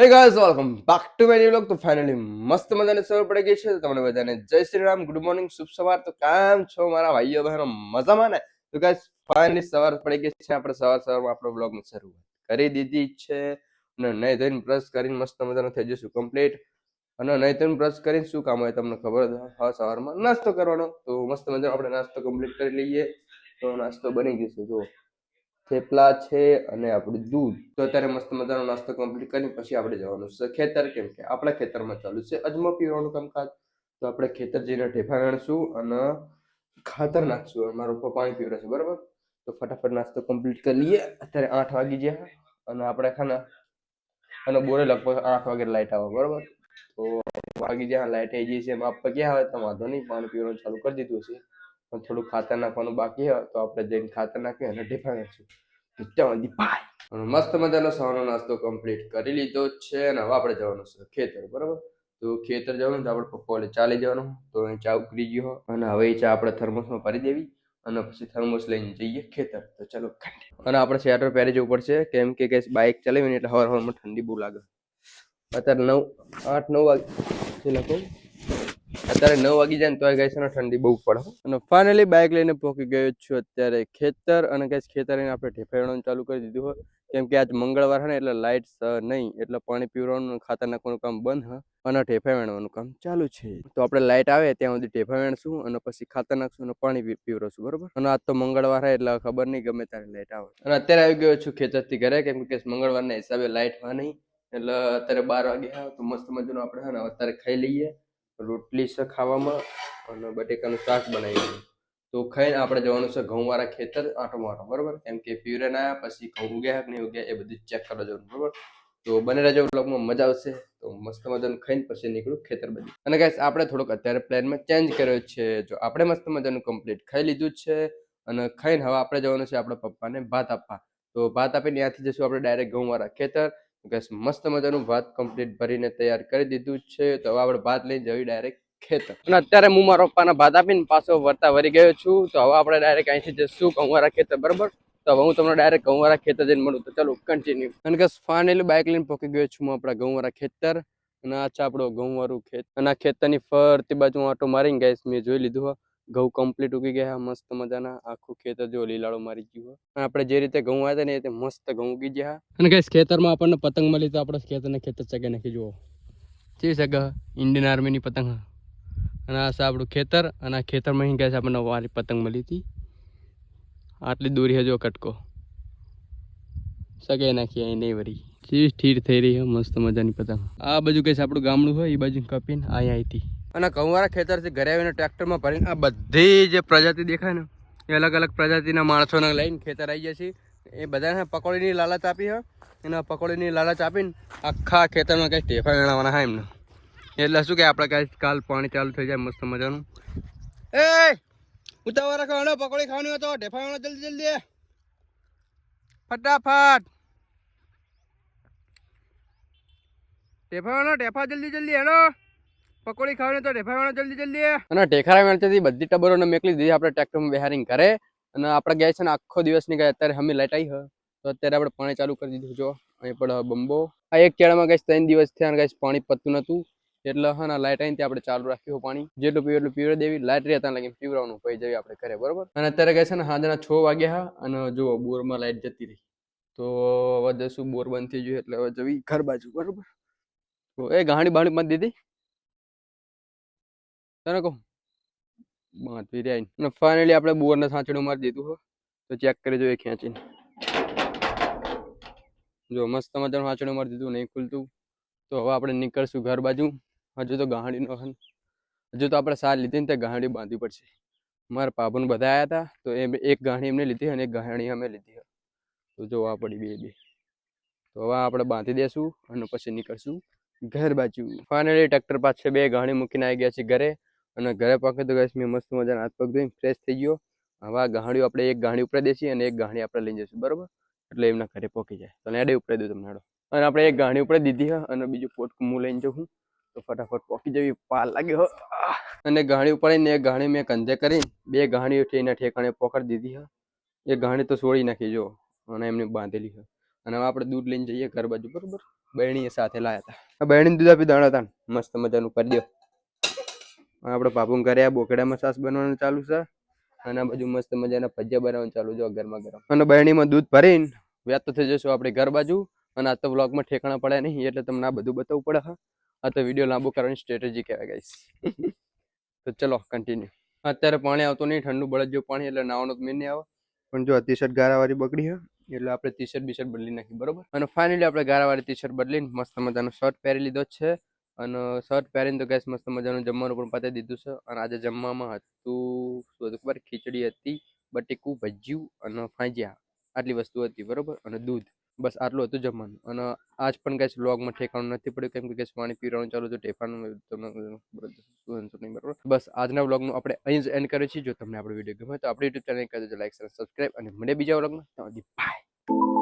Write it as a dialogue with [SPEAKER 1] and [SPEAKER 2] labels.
[SPEAKER 1] Hey guys welcome back to my new તો finally મસ્ત મજાની સવાર પડી ગઈ છે. તમને બધાને જય શ્રી રામ ગુડ મોર્નિંગ શુભ સવાર. તો કામ છો મારા ભાઈઓ, બહેનો? મજામાં ને? તો ગાઈઝ ફાઇનલી સવાર પડી ગઈ છે. આપણે સવાર સવારમાં આપણો વ્લોગની શરૂઆત કરી દીધી છે. અને નહીં ધોઈને બ્રશ કરીને મસ્ત મજાનું થઈ જશું કમ્પ્લીટ અને નહીં ધોઈને બ્રશ કરીને શું કામ હોય તમને ખબર. હા, સવારમાં નાસ્તો કરવાનો. તો મસ્ત મજાનો આપણે નાસ્તો કમ્પ્લીટ કરી લઈએ. તો નાસ્તો બની ગયો છે. જો થેપલા છે અને આપણું દૂધ. તો અત્યારે મસ્ત મજાનો નાસ્તો કમ્પ્લીટ કરી પછી આપણે જવાનું છે ખેતર. કેમ કે આપણા ખેતરમાં ચાલુ છે અજમો પીવાનું કામકાજ. તો આપણે ખેતર જઈને ઠેફા વેણશું અને ખાતર નાખશું. અને મારો પપ્પા પાણી છે બરાબર? તો ફટાફટ નાસ્તો કમ્પ્લીટ કરી લઈએ. અત્યારે આઠ વાગી ગયા અને આપણે ખાના અને બોરે લગભગ આઠ વાગે લાઈટ આવે, બરાબર? તો વાગી જ્યાં લાઈટ આવી ગઈ છે. એમાં આપવા ક્યાં આવે તો વાંધો નહીં. પાણી પીવાનું ચાલુ કરી દીધું છે પણ થોડું ખાતર નાખવાનું બાકી હોય તો આપણે જઈને ખાતર નાખીએ અને ઢેફા નાખશું. ત્યાં અને મસ્ત મજાનો સવારનો નાસ્તો કમ્પ્લીટ કરી લીધો છે અને હવે આપણે જવાનું છે ખેતર, બરાબર? તો ખેતર જવાનું તો આપણે પપ્પા ચાલી જવાનું. તો અહીં ચા ઉકળી ગયો. અને હવે એ ચા આપણે થર્મોસમાં ભરી દેવી અને પછી થર્મોસ લઈને જઈએ ખેતર. તો ચલો અને આપણે સ્વેટર પહેરી જવું પડશે. કેમ કે કઈ બાઇક ચલાવીને એટલે હવાર હવારમાં ઠંડી બહુ લાગે. અત્યારે નવ, આઠ, નવ વાગે લખો અત્યારે નવ વાગી જાય ને તોય ગઈ છે ઠંડી બહુ પડે અને ફાઇનલી બાઇક લઈને પહોંચી ગયો છું અત્યારે ખેતર અને કઈ ખેતર લઈને આપણે ઢેફાડવાનું ચાલુ કરી દીધું હોય કેમ કે આજ મંગળવાર હે ને એટલે લાઇટ નહીં, એટલે પાણી પીવડાવવાનું ખાતર નાખવાનું કામ બંધ હ અને ઢેફા વેણવાનું કામ ચાલુ છે. તો આપણે લાઇટ આવે ત્યાં સુધી ઢેફા વેણશું અને પછી ખાતર નાખશું અને પાણી પીવડાવશું, બરોબર? અને આજ તો મંગળવાર હે એટલે ખબર નહીં ગમે ત્યારે લાઇટ આવે. અને અત્યારે આવી ગયો છું ખેતરથી ઘરે, કેમ કે મંગળવારના હિસાબે લાઇટ હોય નહીં. એટલે અત્યારે બાર વાગે આવે તો મસ્ત મજાનું આપણે ને અત્યારે ખાઈ લઈએ. રોટલી છે ખાવામાં અને બટેકાનું શાક બનાવીએ તો ખાઈને આપણે જવાનું છે ઘઉંવાળા ખેતર આંટો મારવા બરાબર? કેમ કે પ્યુરેન આવ્યા પછી ઘઉં ઉગ્યા નહીં ઉગ્યા એ બધું ચેક કરવા જવાનું, બરાબર? તો બને રહેજો બ્લોગમાં મજા આવશે. તો મસ્ત મજાનું ખાઈને પછી નીકળું ખેતર બાજુ. અને ગાઈસ આપણે થોડોક અત્યારે પ્લાનમાં ચેન્જ કર્યો છે. જો આપણે મસ્ત મજાનું કમ્પ્લીટ ખાઈ લીધું છે અને ખાઈને હવે આપણે જવાનું છે આપણા પપ્પાને ભાત આપવા. તો ભાત આપીને ત્યાંથી જશું આપણે ડાયરેક્ટ ઘઉંવાળા ખેતર. ગેસ મસ્ત મજાનું ભાત કમ્પ્લીટ ભરીને તૈયાર કરી દીધું છે. તો હવે આપણે ભાત લઈને જવી ડાયરેક્ટ ખેતર. અને અત્યારે હું મારા પપ્પાના ભાત આપીને પાછો વરતા વરી ગયો છું. તો હવે આપણે ડાયરેક્ટ અહીંથી જઈશું કંવારા ખેતર, બરાબર? તો હવે હું તમને ડાયરેક્ટ ઘઉંવાળા ખેતર જઈને મળું. તો ચાલો કન્ટિન્યુ અને કે ફાઇનલી બાઇક લઈને પહોંચી ગયો છું હું આપણા ઘઉંવાળા ખેતર. અને આ છે આપણો ઘઉંવાળું ખેત. અને આ ખેતરની ફરતી બાજુ હું આટો મારીને ગઈશ મેં જોઈ લીધું ઘઉં કમ્પ્લીટ ઉગી ગયા, મસ્ત મજાના. આખું ખેતર જો લીલાળો મારી ગયું અને આપણે જે રીતે ઘઉં આવ્યા ને એ રીતે મસ્ત ઘઉં ઉગી ગયા. અને કઈ ખેતરમાં આપણને પતંગ મળી તો આપણે ખેતરને ખેતર ચગે નાખી, જુઓ. જે સગા ઇન્ડિયન આર્મીની પતંગ. અને આ છે આપણું ખેતર. અને આ ખેતરમાં ગયા છે આપણને વારી પતંગ મળી હતી. આટલી દૂરી હજો કટકો. સગે નાખી અહીં, નહીં વરી જે સ્થિર થઈ રહી છે મસ્ત મજાની પતંગ. આ બાજુ કઈ આપણું ગામડું હોય, એ બાજુ કપીને અહીંયા હતી. અને ઘઉંવાળા ખેતરથી ઘરે આવીને ટ્રેક્ટરમાં ભરીને આ બધી જે પ્રજાતિ દેખાય ને, એ અલગ અલગ પ્રજાતિના માણસોને લઈને ખેતર આવી જાય છે એ બધાને પકોડીની લાલચ આપી, હે. એના પકોડીની લાલચ આપીને આખા ખેતરમાં કંઈ ટેફા ગણાવવાના હા એમને. એટલે શું કે આપણે કાંઈ કાલ પાણી ચાલુ થઈ જાય મસ્ત મજાનું. એ, ઉતાવળ રાખો હેડો પકોડી ખાવાની હોય તો ઢેફા વેણો જલ્દી જલ્દી. ફટાફટ. ઢેફા વેણો, ઢેફા જલ્દી જલ્દી હેડો પકોડી ખાવાની તો ઢેફા જલ્દી જલ્દી અને ઢેખારા વેણતી બધી ટબરોને મેકલી દીધી, આપણે ટ્રેક્ટરમાં બેહારીને કરે અને આપણે ગયા છે ને આખો દિવસની ગયા અત્યારે અમે લાઈટ આવી તો અત્યારે આપણે પાણી ચાલુ કરી દીધું, જો. અહીં પણ બંબો. આ એક કેળામાં ગઈ ત્રણ દિવસ થયા ગઈ પાણી પતું નતું. એટલે હા લાઇટ આવીને આપણે ચાલુ રાખ્યું પાણી. જેટલું પીવું એટલું પીવડે દેવી. લાઈટ રહે ત્યાં લાગી પીવડાવવાનું પછી જઈએ આપણે ઘરે, બરોબર? અને અત્યારે કહે છે ને સાંજના છ વાગ્યા અને જુઓ બોરમાં લાઈટ જતી રહી. તો હવે જશું બોર બંધ થઈ ગયું એટલે હવે જવી ઘર બાજુ, બરોબર? તો એ ગાણી બાણી મત દીધી. તને કહું? બાંધવી રહ્યા અને ફાઇનલી આપણે બોરને સાંચડું મારી દીધું હો. તો ચેક કરી જોઈએ ખેંચીને. જો મસ્ત મજાનું સાંચડું મારી દીધું, નહીં ખુલતું. તો હવે આપણે નીકળશું ઘર બાજુ. હજુ તો ગાડીનો હજુ તો આપણે સાર લીધી ને તે ગાહડી બાંધવી પડશે. મારા પાપન બધા આવ્યા હતા તો એ એક ગાડી એમને લીધી અને એક ગાહણી અમે લીધી તો જોવા પડી બે બે. તો હવે આપણે બાંધી દેશું અને પછી નીકળશું ઘર બાજુ. ફાઇનલી ટ્રેક્ટર પાસે બે ગાણી મૂકીને આવી ગયા છે ઘરે. અને ઘરે પાકે તો ગેસ મેં મસ્ત મજાના હાથ પગ ધોઈને ફ્રેશ થઈ ગયો. હવે આ ગાડીઓ આપણે એક ગાડી ઉપર દેશી અને એક ગાડી આપણે લઈ જઈશું, બરાબર? એટલે એમના ઘરે પહોંચી જાય. તો એડે ઉપર દઉં તમને અને આપણે એક ગાડી ઉપર દીધી હા, અને બીજું પોટકું હું લઈને જઉં તો ફટાફટ પોકી જવી પાર લાગે હો. અને ગાણી ઉપર ને એક ગાડી મેં કંધે કરી બે ગાડીઓ એના ઠેકાણે પકડી દીધી હા. એ ગાડી તો છોડી નાખી, જો. અને એમને બાંધેલી છે અને હવે આપણે દૂધ લઈને જઈએ ઘર બાજુ, બરોબર? બહેણીએ સાથે લાયા હતા બહેણીને દૂધ આપી દાણા હતા મસ્ત મજાનું કરી દો આપણે પાપું ઘરે આ બોકડામાં સાસ બનાવવાનું ચાલુ છે. અને બાજુ મસ્ત મજાના ભજીયા બનાવવાનું ચાલુ છે ગરમા ગરમ. અને બહેણીમાં દૂધ ભરીને વ્યસ્ત થઈ જશું આપણે ઘર બાજુ. અને આ તો વ્લોગમાં ઠેકાણા પડે નહીં, એટલે તમને આ બધું બતાવવું પડે હા. આ તો વીડિયો લાંબો કરવાની સ્ટ્રેટેજી કહેવાય ગાઈસ તો ચલો કન્ટિન્યુ અત્યારે પાણી આવતું નહીં, ઠંડુ બળદ જેવું પાણી, એટલે નાવાનો મેં નહીં આવે. પણ જો ટી શર્ટ ગારાવાળી બગડી હોય એટલે આપણે ટી શર્ટ બી શર્ટ બદલી નાખી, બરોબર? અને ફાઇનલી આપણે ગારાવાળી ટી શર્ટ બદલીને મસ્ત મજાનો શર્ટ પહેરી લીધો છે. અને શર્ટ પહેરીને તો ગેસ મસ્ત મજાનું જમવાનું પણ પતાવી દીધું છે. અને આજે જમવામાં હતું, શું હતું ખબર? ખીચડી હતી, બટેકું ભજીયું અને ફાંજિયા. આટલી વસ્તુ હતી, બરોબર? અને દૂધ. બસ આટલું હતું જમવાનું. અને આજ પણ ગેસ લોગમાં ઠેકાણું નથી પડ્યું, કેમ કે ગેસ પાણી પીવાનું ચાલુ હતું, ટેફાનું તમને બરાબર બસ આજના વ્લોગનું આપણે અહીં જ એન્ડ કરીએ છીએ. જો તમને આપણો વીડિયો ગમે તો આપણી યુટ્યુબ ચેનલ કરી દેજો લાઈક સબસ્ક્રાઈબ અને મળે બીજા વ્લોગમાં. બાય